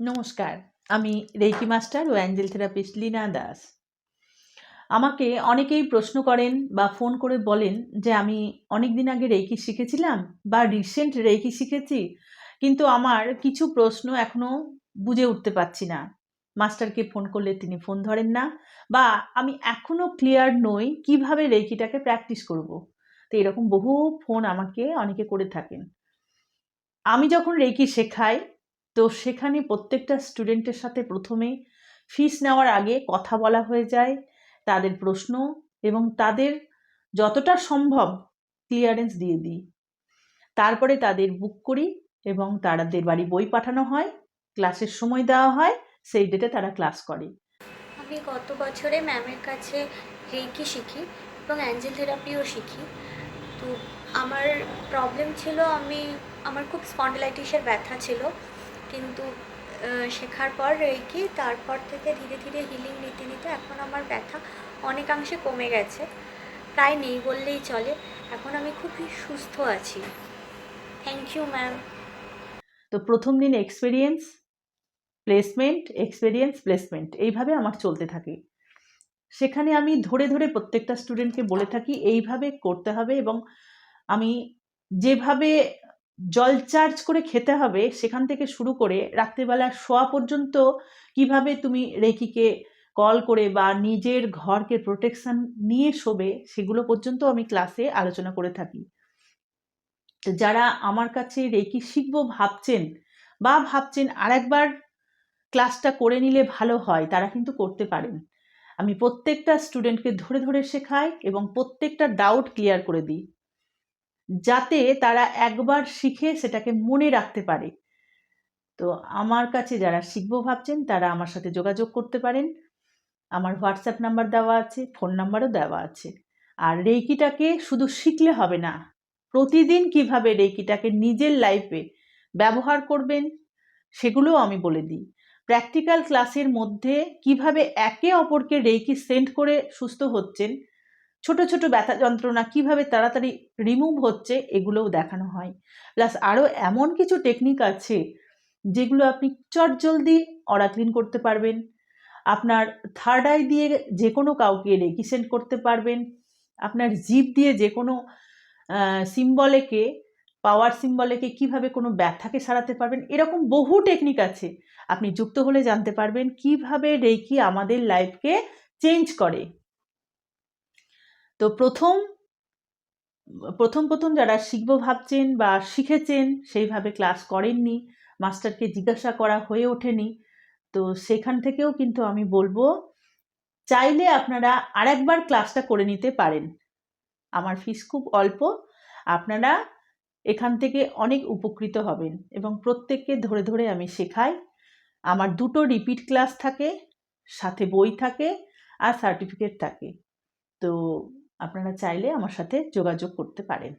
নমস্কার, আমি reiki master ও অ্যাঞ্জেল থেরাপিস্ট লীনা দাস। আমাকে অনেকেই প্রশ্ন করেন বা ফোন করে বলেন যে, আমি অনেক দিন আগে রেইকি শিখেছিলাম বা রিসেন্ট রেকি শিখেছি, কিন্তু আমার কিছু প্রশ্ন এখনও বুঝে উঠতে পারছি না। মাস্টারকে ফোন করলে তিনি ফোন ধরেন না বা আমি এখনও ক্লিয়ার নই কীভাবে রেকিটাকে প্র্যাকটিস করব। তো এরকম বহু ফোন আমাকে অনেকে করে থাকেন। আমি যখন রেকি শেখাই তো সেখানে প্রত্যেকটা স্টুডেন্টের সাথে প্রথমে ফিস নেওয়ার আগে কথা বলা হয়ে যায়, তাদের প্রশ্ন এবং তাদের যতটা সম্ভব ক্লিয়ারেন্স দিয়ে দিই। তারপরে তাদের বুক করি এবং তাদের বাড়ি বই পাঠানো হয় ক্লাসের সময় দেওয়া হয়, সেই ডেটে তারা ক্লাস করে। আমি গত বছরে ম্যামের কাছে রেইকি শিখি এবং অ্যাঞ্জেল থেরাপিও শিখি। তো আমার প্রবলেম ছিল আমি, আমার খুব স্পন্ডিলাইটিসের ব্যথা ছিল। কিন্তু শেখার পর রেইকি তারপর থেকে ধীরে ধীরে হিলিং নিতে নিতে এখন আমার ব্যথা অনেকাংশে কমে গেছে। প্রায় নেই বললেই চলে। এখন আমি খুবই সুস্থ আছি। থ্যাংক ইউ ম্যাম তো প্রথম দিন এক্সপিরিয়েন্স প্লেসমেন্ট এক্সপিরিয়েন্স প্লেসমেন্ট এইভাবে আমার চলতে থাকে। সেখানে আমি ধরে ধরে প্রত্যেকটা স্টুডেন্টকে বলে থাকি, এইভাবে করতে হবে এবং আমি যেভাবে জল চার্জ করে খেতে হবে, সেখান থেকে শুরু করে রাত্রিবেলা শোয়া পর্যন্ত কীভাবে তুমি রেকিকে কল করে বা নিজের ঘরকে প্রোটেকশন নিয়ে শোবে, সেগুলো পর্যন্ত আমি ক্লাসে আলোচনা করে থাকি। যারা আমার কাছে রেকি শিখব ভাবছেন বা ভাবছেন আরেকবার ক্লাসটা করে নিলে ভালো হয়, তারা কিন্তু করতে পারেন। আমি প্রত্যেকটা স্টুডেন্টকে ধরে ধরে শেখাই এবং প্রত্যেকটা ডাউট ক্লিয়ার করে দিই। যাতে তারা একবার শিখে সেটাকে মনে রাখতে পারে। তো আমার কাছে যারা শিখব ভাবছেন, তারা আমার সাথে যোগাযোগ করতে পারেন। আমার হোয়াটসঅ্যাপ নাম্বার দেওয়া আছে, ফোন নাম্বারও দেওয়া আছে। আর রেইকিটাকে শুধু শিখলে হবে না, প্রতিদিন কীভাবে রেইকিটাকে নিজের লাইফে ব্যবহার করবেন, সেগুলোও আমি বলে দিই। প্র্যাকটিক্যাল ক্লাসের মধ্যে কীভাবে একে অপরকে রেইকি সেন্ড করে সুস্থ হচ্ছেন ছোট ছোট ব্যথা যন্ত্রণা কীভাবে তাড়াতাড়ি রিমুভ হচ্ছে এগুলোও দেখানো হয়। প্লাস আরও এমন কিছু টেকনিক আছে যেগুলো আপনি চটজলদি অরা ক্লিন করতে পারবেন। আপনার থার্ড আই দিয়ে যে কোনো কাউকে রেকি সেন্ড করতে পারবেন। আপনার জিভ দিয়ে যে কোনো সিম্বলেকে পাওয়ার সিম্বলেকে কীভাবে কোনো ব্যথাকে সারাতে পারবেন। এরকম বহু টেকনিক আছে। আপনি যুক্ত হলে জানতে পারবেন কীভাবে রেকি আমাদের লাইফকে চেঞ্জ করে। তো প্রথম প্রথম প্রথম যারা শিখব ভাবছেন বা শিখেছেন, সেইভাবে ক্লাস করেননি, মাস্টারকে জিজ্ঞাসা করা হয়ে ওঠেনি, তো সেখান থেকেও কিন্তু আমি বলব, চাইলে আপনারা আরেকবার ক্লাসটা করে নিতে পারেন। আমার ফিস খুব অল্প, আপনারা এখান থেকে অনেক উপকৃত হবেন এবং প্রত্যেককে ধরে ধরে আমি শেখাই। আমার দুটো রিপিট ক্লাস থাকে, সাথে বই থাকে আর সার্টিফিকেট থাকে। তো আপনারা চাইলে আমার সাথে যোগাযোগ করতে পারেন।